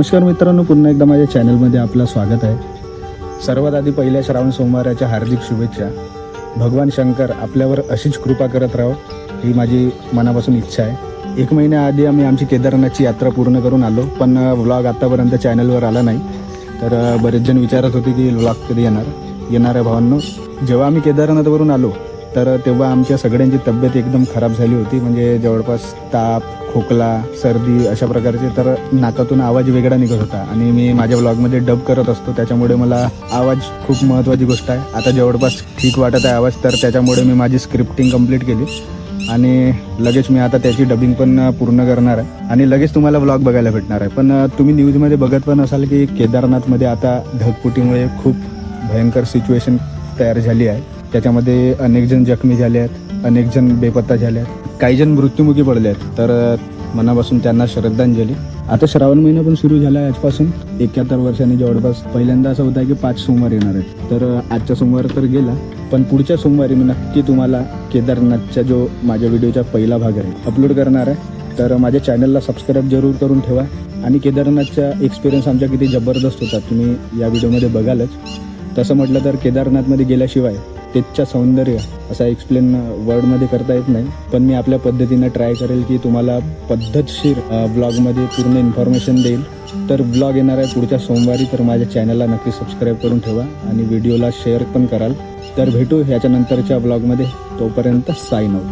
नमस्कार मित्रांनो पुन्हा एकदा माझ्या चॅनलमध्ये आपलं स्वागत आहे. सर्वात आधी पहिल्या श्रावण सोमवाराच्या हार्दिक शुभेच्छा. भगवान शंकर आपल्यावर अशीच कृपा करत राहो ही माझी मनापासून इच्छा आहे. एक महिन्याआधी आम्ही आमची केदारनाथची यात्रा पूर्ण करून आलो पण व्लॉग आत्तापर्यंत चॅनलवर आला नाही. तर बरेच जण विचारत होते की व्लॉग कधी येणार? येणाऱ्या भावांनो जेव्हा आम्ही केदारनाथवरून आलो तर तेव्हा आमच्या सगळ्यांची तब्येत एकदम खराब झाली होती. म्हणजे जवळपास ताप खोकला सर्दी अशा प्रकारचे तर नाकातून आवाज वेगळा निघत होता. आणि मी माझ्या व्लॉगमध्ये डब करत असतो. त्याच्यामुळे मला आवाज खूप महत्त्वाची गोष्ट आहे. आता जवळपास ठीक वाटत आहे आवाज तर त्याच्यामुळे मी माझी स्क्रिप्टिंग कंप्लीट केली. आणि लगेच मी आता त्याची डबिंग पण पूर्ण करणार आहे. आणि लगेच तुम्हाला व्लॉग बघायला भेटणार आहे. पण तुम्ही न्यूजमध्ये बघत पण असाल की केदारनाथमध्ये आता ढगफुटीमुळे खूप भयंकर सिच्युएशन तयार झाली आहे. त्याच्यामध्ये अनेक जण जखमी झाले आहेत. अनेक जण बेपत्ता झाले आहेत. काही जण मृत्युमुखी पडले आहेत. तर मनापासून त्यांना श्रद्धांजली. आता श्रावण महिना पण सुरू झाला आहे आजपासून. एकाहत्तर वर्षांनी जवळपास पहिल्यांदा असं होतं की पाच सोमवार येणार आहेत. तर आजचा सोमवार तर गेला पण पुढच्या सोमवारी मी नक्की तुम्हाला केदारनाथचा जो माझ्या व्हिडिओचा पहिला भाग आहे अपलोड करणार आहे. तर माझ्या चॅनलला सबस्क्राईब जरूर करून ठेवा. आणि केदारनाथचा एक्सपिरियन्स आमच्या किती जबरदस्त होता तुम्ही या व्हिडिओमध्ये बघालच. तसं म्हटलं तर केदारनाथमध्ये गेल्याशिवाय तेचच्या सौंदर्य असा एक्सप्लेन वर्डमध्ये करता येत नाही. पण मी आपल्या पद्धतीनं ट्राय करेल की तुम्हाला पद्धतशीर ब्लॉगमध्ये पूर्ण इन्फॉर्मेशन देईल. तर ब्लॉग येणार आहे पुढच्या सोमवारी तर माझ्या चॅनलला नक्की सबस्क्राईब करून ठेवा आणि व्हिडिओला शेअर पण कराल. तर भेटू ह्याच्यानंतरच्या ब्लॉगमध्ये तोपर्यंत साईन आउट